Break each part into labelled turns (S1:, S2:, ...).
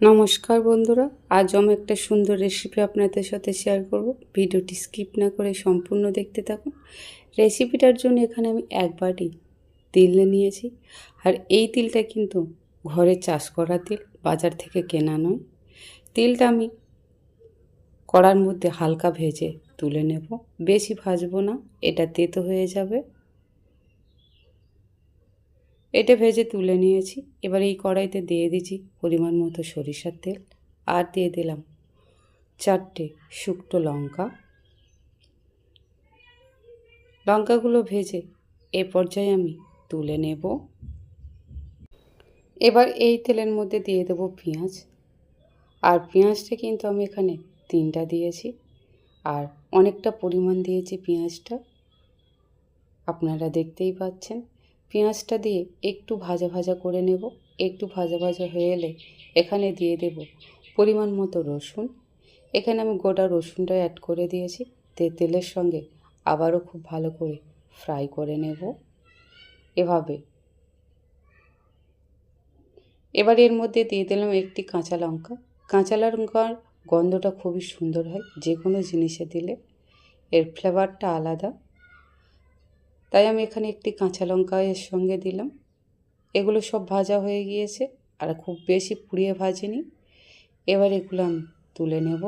S1: নমস্কার বন্ধুরা, আজ আমি একটা সুন্দর রেসিপি আপনাদের সাথে শেয়ার করব। ভিডিওটি স্কিপ না করে সম্পূর্ণ দেখতে থাকুন। রেসিপিটার জন্য এখানে আমি এক বাটি তিল নিয়েছি। আর এই তিলটা কিন্তু ঘরে চাষ করা তিল, বাজার থেকে কেনা নয়। তিলটা আমি কড়ার মধ্যে হালকা ভেজে তুলে নেব। বেশি ভাজবো না, এটা তেতো হয়ে যাবে। এটা ভেজে তুলে নিয়েছি। এবার এই কড়াইতে দিয়ে দিচ্ছি পরিমাণ মতো সরিষার তেল আর দিয়ে দিলাম চারটে শুকনো লঙ্কা। লঙ্কাগুলো ভেজে এ পর্যায়ে আমি তুলে নেব। এবার এই তেলের মধ্যে দিয়ে দেবো পেঁয়াজ। আর পেঁয়াজটা কিন্তু আমি এখানে তিনটা দিয়েছি। আর অনেকটা পরিমাণ দিয়েছি পেঁয়াজটা। আপনারা দেখতেই পাচ্ছেন। পেঁয়াজটা দিয়ে একটু ভাজা ভাজা করে নেব। একটু ভাজা ভাজা হয়ে এলে এখানে দিয়ে দেব পরিমাণ মতো রসুন। এখানে আমি গোটা রসুনটা অ্যাড করে দিয়েছি। তেলের সঙ্গে আবারও খুব ভালো করে ফ্রাই করে নেব। এভাবে। এবার এর মধ্যে দিয়ে দিলাম একটি কাঁচা লঙ্কা। কাঁচা লঙ্কার গন্ধটা খুবই সুন্দর হয় যে কোনো জিনিসে দিলে। এর ফ্লেভারটা আলাদা। তাই আমি এখানে একটি কাঁচা লঙ্কা এর সঙ্গে দিলাম। এগুলো সব ভাজা হয়ে গিয়েছে আর খুব বেশি পুড়িয়ে ভাজিনি। এবার এগুলো আমি তুলে নেব।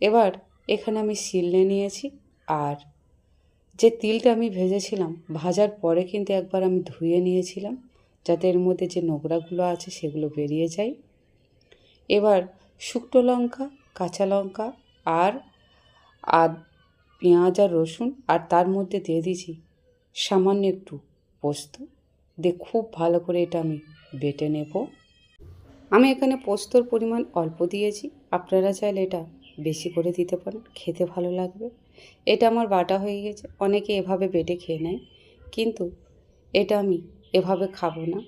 S1: এবার এখানে আমি শিলনে নিয়েছি আর যে তিলটা আমি ভেজেছিলাম ভাজার পরে কিন্তু একবার আমি ধুয়ে নিয়েছিলাম যাতে এর মধ্যে যে নোংরাগুলো আছে সেগুলো বেরিয়ে যায়। এবার শুকনো লঙ্কা, কাঁচা লঙ্কা আর আদ পেঁয়াজ আর রসুন আর তার মধ্যে দিয়ে দিয়েছি সামান্য একটু পোস্ত। দিয়ে খুব ভালো করে এটা আমি বেটে নেব। আমি এখানে পোস্তর পরিমাণ অল্প দিয়েছি। আপনারা চাইলে এটা বেশি করে দিতে পারেন, খেতে ভালো লাগবে। এটা আমার বাটা হয়ে গেছে, অনেকে এভাবে বেটে খেয়ে নেয়, কিন্তু এটা আমি এভাবে খাব না।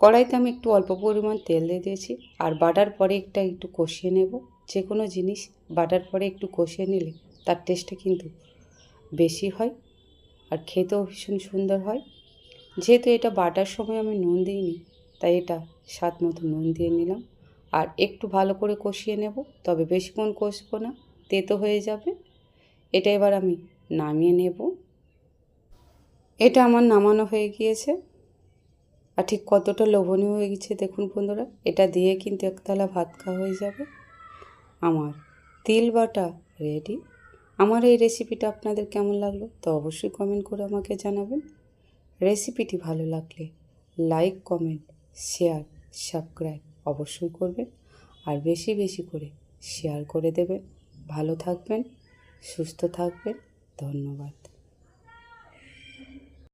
S1: কড়াইতে আমি একটু অল্প পরিমাণ তেল দিয়ে দিয়েছি, আর বাটার পরে একটা একটু কষিয়ে নেব। যে কোনো জিনিস বাটার পরে একটু কষিয়ে নিলে তার টেস্টটা কিন্তু বেশি হয় আর খেতেও ভীষণ সুন্দর হয়। যেহেতু এটা বাটার সময় আমি নুন দিইনি, তাই এটা স্বাদ মতো নুন দিয়ে নিলাম। আর একটু ভালো করে কষিয়ে নেব, তবে বেশিক্ষণ কষবো না, তেতো হয়ে যাবে। এটা এবার আমি নামিয়ে নেব। এটা আমার নামানো হয়ে গিয়েছে। আর ঠিক কতটা লোভনীয় হয়ে গেছে দেখুন বন্ধুরা, এটা দিয়ে কিন্তু একতলা ভাত খাওয়া হয়ে যাবে। আমার তিল বাটা রেডি। আমার এই রেসিপিটা আপনাদের কেমন লাগল তো অবশ্যই কমেন্ট করে আমাকে জানাবেন। রেসিপিটি ভালো লাগলে লাইক কমেন্ট শেয়ার সাবস্ক্রাইব অবশ্যই করবেন আর বেশি বেশি করে শেয়ার করে দেবেন। ভালো থাকবেন, সুস্থ থাকবেন। ধন্যবাদ।